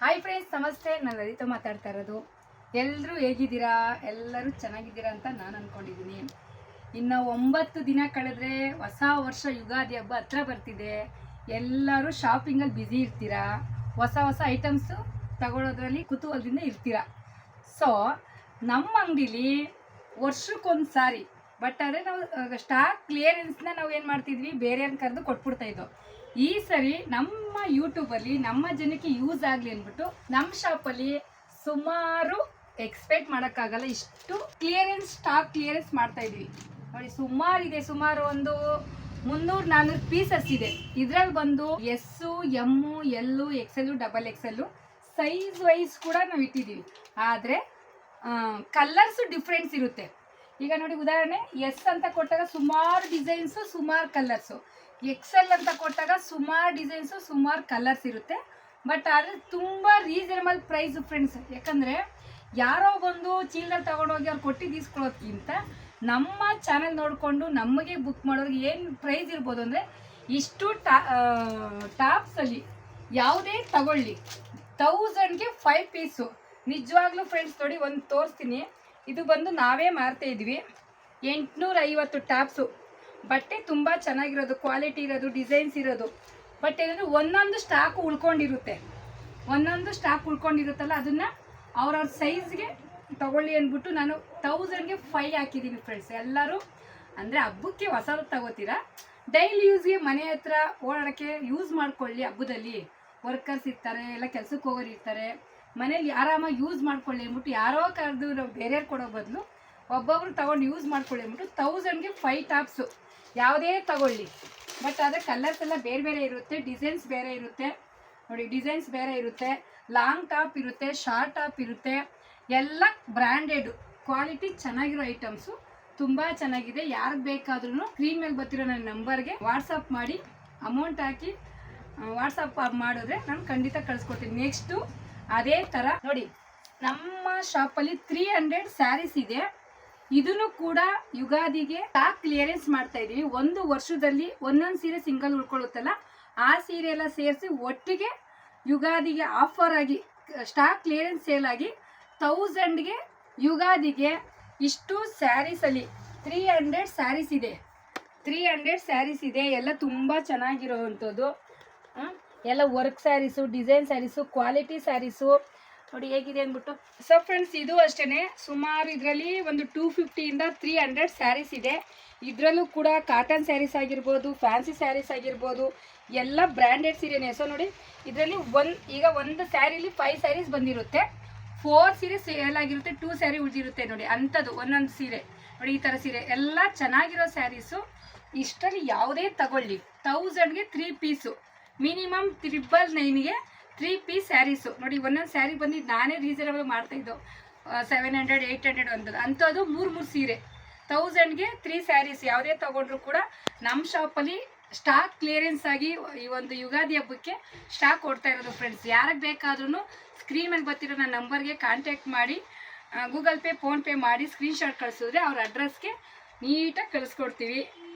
Hi friends ನಮಸ್ತೆ. ನಾನು ಲಲಿತಾ ಮಾತಾಡ್ತಾ ಇರೋದು. ಎಲ್ಲರೂ ಹೇಗಿದ್ದೀರಾ? ಎಲ್ಲರೂ ಚೆನ್ನಾಗಿದ್ದೀರಾ ಅಂತ ನಾನು ಅಂದ್ಕೊಂಡಿದ್ದೀನಿ ಇನ್ನು ಒಂಬತ್ತು ದಿನ ಕಳೆದ್ರೆ ಹೊಸ ವರ್ಷ ಯುಗಾದಿ ಹಬ್ಬ ಹತ್ರ ಬರ್ತಿದೆ. ಎಲ್ಲರೂ ಶಾಪಿಂಗಲ್ಲಿ ಬ್ಯುಸಿ ಇರ್ತೀರಾ? ಹೊಸ ಹೊಸ ಐಟಮ್ಸು ತಗೊಳ್ಳೋದ್ರಲ್ಲಿ ಕುತೂಹಲದಿಂದ ಇರ್ತೀರಾ? ಸೊ ನಮ್ಮ ಅಂಗಡಿಲಿ ವರ್ಷಕ್ಕೊಂದು ಸಾರಿ ಬಟ್ ಆದರೆ ನಾವು ಸ್ಟಾಕ್ ಕ್ಲಿಯರೆನ್ಸ್ನ ನಾವು ಏನು ಮಾಡ್ತಿದ್ವಿ? ಬೇರೆಯವ್ರನ್ನ ಕರೆದು ಕೊಟ್ಬಿಡ್ತಾ ಇದ್ದೋ. ಈ ಸರಿ ನಮ್ಮ ಯೂಟ್ಯೂಬಲ್ಲಿ ನಮ್ಮ ಜನಕ್ಕೆ ಯೂಸ್ ಆಗಲಿ ಅಂದ್ಬಿಟ್ಟು ನಮ್ಮ ಶಾಪಲ್ಲಿ ಸುಮಾರು ಎಕ್ಸ್ಪೆಕ್ಟ್ ಮಾಡೋಕ್ಕಾಗಲ್ಲ ಇಷ್ಟು ಕ್ಲಿಯರೆನ್ಸ್ ಸ್ಟಾಕ್ ಕ್ಲಿಯರೆನ್ಸ್ ಮಾಡ್ತಾ ಇದೀವಿ ನೋಡಿ, ಸುಮಾರು ಇದೆ, ಸುಮಾರು ಒಂದು ಮುನ್ನೂರು ನಾನ್ನೂರು ಪೀಸಸ್ ಇದೆ. ಇದ್ರಲ್ಲಿ ಬಂದು S, M, L, XL double XL size wise ಕೂಡ ನಾವು ಇಟ್ಟಿದ್ದೀವಿ. ಆದರೆ ಕಲರ್ಸು ಡಿಫ್ರೆನ್ಸ್ ಇರುತ್ತೆ. ಈಗ ನೋಡಿ ಉದಾಹರಣೆ ಎಸ್ ಅಂತ ಕೊಟ್ಟಾಗ ಸುಮಾರು ಡಿಸೈನ್ಸು ಸುಮಾರು ಕಲರ್ಸು ಎಕ್ಸೆಲ್ ಅಂತ ಕೊಟ್ಟಾಗ ಸುಮಾರು ಡಿಸೈನ್ಸು ಸುಮಾರು ಕಲರ್ಸ್ ಇರುತ್ತೆ. ಬಟ್ ಆದರೆ ತುಂಬ ರೀಸನಬಲ್ ಪ್ರೈಸು ಫ್ರೆಂಡ್ಸ್ ಯಾಕಂದರೆ ಯಾರೋ ಬಂದು ಚೀಲದಲ್ಲಿ ತಗೊಂಡೋಗಿ ಅವ್ರು ಕೊಟ್ಟಿದ್ದು ಈಸ್ಕೊಳ್ಳೋದ್ಕಿಂತ ನಮ್ಮ ಚಾನೆಲ್ ನೋಡಿಕೊಂಡು ನಮಗೆ ಬುಕ್ ಮಾಡೋರಿಗೆ ಏನು ಪ್ರೈಸ್ ಇರ್ಬೋದು ಅಂದರೆ ಇಷ್ಟು ಟಾ ಟಾಪ್ಸಲ್ಲಿ ಯಾವುದೇ ತಗೊಳ್ಳಿ. ತೌಸಂಡ್ಗೆ ಫೈವ್ ಪೀಸು ನಿಜವಾಗ್ಲೂ ಫ್ರೆಂಡ್ಸ್ ನೋಡಿ ಒಂದು ತೋರಿಸ್ತೀನಿ. ಇದು ಬಂದು ನಾವೇ ಮಾರ್ತಾ ಇದ್ವಿ. ಎಂಟುನೂರ ಐವತ್ತು ಟಾಪ್ಸು. ಬಟ್ಟೆ ತುಂಬ ಚೆನ್ನಾಗಿರೋದು, ಕ್ವಾಲಿಟಿ ಇರೋದು, ಡಿಸೈನ್ಸ್ ಇರೋದು. ಬಟ್ ಏನಂದ್ರೆ ಒಂದೊಂದು ಸ್ಟಾಕ್ ಉಳ್ಕೊಂಡಿರುತ್ತೆ. ಒಂದೊಂದು ಸ್ಟಾಕ್ ಉಳ್ಕೊಂಡಿರುತ್ತಲ್ಲ, ಅದನ್ನು ಅವ್ರವ್ರ ಸೈಜ್ಗೆ ತಗೊಳ್ಳಿ ಅಂದ್ಬಿಟ್ಟು ನಾನು ತೌಸಂಡ್ಗೆ ಫೈ ಹಾಕಿದ್ದೀನಿ ಫ್ರೆಂಡ್ಸ್ ಎಲ್ಲರೂ. ಅಂದರೆ ಹಬ್ಬಕ್ಕೆ ಹೊಸದು ತಗೋತೀರಾ? ಡೈಲಿ ಯೂಸ್ಗೆ ಮನೆ ಹತ್ರ ಓಡಾಡೋಕ್ಕೆ ಯೂಸ್ ಮಾಡ್ಕೊಳ್ಳಿ ಹಬ್ಬದಲ್ಲಿ. ವರ್ಕರ್ಸ್ ಇರ್ತಾರೆ, ಎಲ್ಲ ಕೆಲ್ಸಕ್ಕೆ ಹೋಗೋರು ಇರ್ತಾರೆ. ಮನೇಲಿ ಆರಾಮಾಗಿ ಯೂಸ್ ಮಾಡ್ಕೊಳ್ಳಿ ಅಂದ್ಬಿಟ್ಟು ಯಾರೋ ಕರೆದು ನಾವು ಬೇರೆಯವ್ರು ಕೊಡೋ ಬದಲು ಒಬ್ಬೊಬ್ರು ತಗೊಂಡು ಯೂಸ್ ಮಾಡ್ಕೊಳ್ಳಿ ಅಂದ್ಬಿಟ್ಟು ತೌಸಂಡ್ಗೆ ಫೈ ಟಾಪ್ಸು ಯಾವುದೇ ತಗೊಳ್ಳಿ. ಬಟ್ ಆದರೆ ಕಲರ್ಸ್ ಎಲ್ಲ ಬೇರೆ ಬೇರೆ ಇರುತ್ತೆ ಡಿಸೈನ್ಸ್ ಬೇರೆ ಇರುತ್ತೆ. ನೋಡಿ ಡಿಸೈನ್ಸ್ ಬೇರೆ ಇರುತ್ತೆ. ಲಾಂಗ್ ಟಾಪ್ ಇರುತ್ತೆ ಶಾರ್ಟ್ ಟಾಪ್ ಇರುತ್ತೆ. ಎಲ್ಲ ಬ್ರ್ಯಾಂಡೆಡು ಕ್ವಾಲಿಟಿ ಚೆನ್ನಾಗಿರೋ ಐಟಮ್ಸು ತುಂಬ ಚೆನ್ನಾಗಿದೆ. ಯಾರಿಗೆ ಬೇಕಾದ್ರೂ ಸ್ಕ್ರೀನ್ ಮೇಲೆ ಬರ್ತಿರೋ ನನ್ನ ನಂಬರ್ಗೆ ವಾಟ್ಸಪ್ ಮಾಡಿ ಅಮೌಂಟ್ ಹಾಕಿ ವಾಟ್ಸಪ್ ಮಾಡಿದ್ರೆ ನಾನು ಖಂಡಿತ ಕಳಿಸ್ಕೊಡ್ತೀನಿ. ನೆಕ್ಸ್ಟು ಅದೇ ಥರ ನೋಡಿ, ನಮ್ಮ ಶಾಪಲ್ಲಿ ತ್ರೀ ಹಂಡ್ರೆಡ್ ಸ್ಯಾರೀಸ್ ಇದೆ. ಇದನ್ನು ಕೂಡ ಯುಗಾದಿಗೆ ಸ್ಟಾಕ್ ಕ್ಲಿಯರೆನ್ಸ್ ಮಾಡ್ತಾ ಇದೀವಿ ಒಂದು ವರ್ಷದಲ್ಲಿ ಒಂದೊಂದು ಸೀರೆ ಸಿಂಗಲ್ ಉಳ್ಕೊಳ್ಳುತ್ತಲ್ಲ, ಆ ಸೀರೆ ಎಲ್ಲ ಸೇರಿಸಿ ಒಟ್ಟಿಗೆ ಯುಗಾದಿಗೆ ಆಫರ್ ಆಗಿ ಸ್ಟಾಕ್ ಕ್ಲಿಯರೆನ್ಸ್ ಸೇಲ್ ಆಗಿ ತೌಸಂಡ್ಗೆ ಯುಗಾದಿಗೆ ಇಷ್ಟು ಸ್ಯಾರೀಸಲ್ಲಿ ತ್ರೀ ಹಂಡ್ರೆಡ್ ಸ್ಯಾರೀಸ್ ಇದೆ. ತ್ರೀ ಹಂಡ್ರೆಡ್ ಸ್ಯಾರೀಸ್ ಇದೆ. ಎಲ್ಲ ತುಂಬ ಚೆನ್ನಾಗಿರೋವಂಥದ್ದು. ಎಲ್ಲ work saris design saris quality saris ನೋಡಿ ಹೇಗಿದೆ ಅಂದ್ಬಿಟ್ಟು. ಸೊ ಫ್ರೆಂಡ್ಸ್ ಇದು ಅಷ್ಟೇ ಸುಮಾರು ಇದರಲ್ಲಿ ಒಂದು ಟೂ ಫಿಫ್ಟಿಯಿಂದ ತ್ರೀ ಹಂಡ್ರೆಡ್ ಸ್ಯಾರೀಸ್ ಇದೆ. ಇದರಲ್ಲೂ ಕೂಡ ಕಾಟನ್ ಸ್ಯಾರೀಸ್ ಆಗಿರ್ಬೋದು ಫ್ಯಾನ್ಸಿ ಸ್ಯಾರೀಸ್ ಆಗಿರ್ಬೋದು ಎಲ್ಲ ಬ್ರ್ಯಾಂಡೆಡ್ ಸೀರೆನೇ ಸೊ ನೋಡಿ ಇದರಲ್ಲಿ ಒಂದು ಈಗ ಒಂದು ಸ್ಯಾರೀಲಿ ಫೈವ್ ಸ್ಯಾರೀಸ್ ಬಂದಿರುತ್ತೆ. ಫೋರ್ ಸೀರೆ ಸೇಲ್ ಆಗಿರುತ್ತೆ ಟೂ ಸ್ಯಾರಿ ಉಳಿದಿರುತ್ತೆ ನೋಡಿ ಅಂಥದ್ದು ಒಂದೊಂದು ಸೀರೆ. ನೋಡಿ ಈ ಥರ ಸೀರೆ. ಎಲ್ಲ ಚೆನ್ನಾಗಿರೋ ಸ್ಯಾರೀಸು ಇಷ್ಟರಲ್ಲಿ ಯಾವುದೇ ತಗೊಳ್ಳಿ. ತೌಸಂಡ್ಗೆ ತ್ರೀ ಪೀಸು ಮಿನಿಮಮ್ ತ್ರಿಬಲ್ ನೈನ್ಗೆ ತ್ರೀ ಪೀಸ್ ಸ್ಯಾರೀಸು. ನೋಡಿ, ಒಂದೊಂದು ಸ್ಯಾರಿ ಬಂದು ನಾನೇ ರೀಸನಬಲ್ ಮಾಡ್ತಾಯಿದ್ದು ಸೆವೆನ್ ಹಂಡ್ರೆಡ್ ಏಯ್ಟ್ ಹಂಡ್ರೆಡ್ ಅಂತದ್ದು ಅಂಥದ್ದು ಮೂರು ಮೂರು ಸೀರೆ. ತೌಸಂಡ್ಗೆ ತ್ರೀ ಸ್ಯಾರೀಸ್. ಯಾವುದೇ ತೊಗೊಂಡ್ರು ಕೂಡ ನಮ್ಮ ಶಾಪಲ್ಲಿ ಸ್ಟಾಕ್ ಕ್ಲಿಯರೆನ್ಸ್ ಆಗಿ ಈ ಒಂದು ಯುಗಾದಿ ಹಬ್ಬಕ್ಕೆ ಸ್ಟಾಕ್ ಕೊಡ್ತಾ ಇರೋದು ಫ್ರೆಂಡ್ಸ್ ಯಾರಿಗೆ ಬೇಕಾದ್ರೂ ಸ್ಕ್ರೀನ್ ಮೇಲೆ ಬರ್ತಿರೋ ನನ್ನ ನಂಬರ್ಗೆ ಕಾಂಟ್ಯಾಕ್ಟ್ ಮಾಡಿ ಗೂಗಲ್ ಪೇ ಫೋನ್ಪೇ ಮಾಡಿ ಸ್ಕ್ರೀನ್ಶಾಟ್ ಕಳಿಸಿದ್ರೆ ಅವ್ರ ಅಡ್ರೆಸ್ಗೆ ನೀಟಾಗಿ ಕಳಿಸ್ಕೊಡ್ತೀವಿ.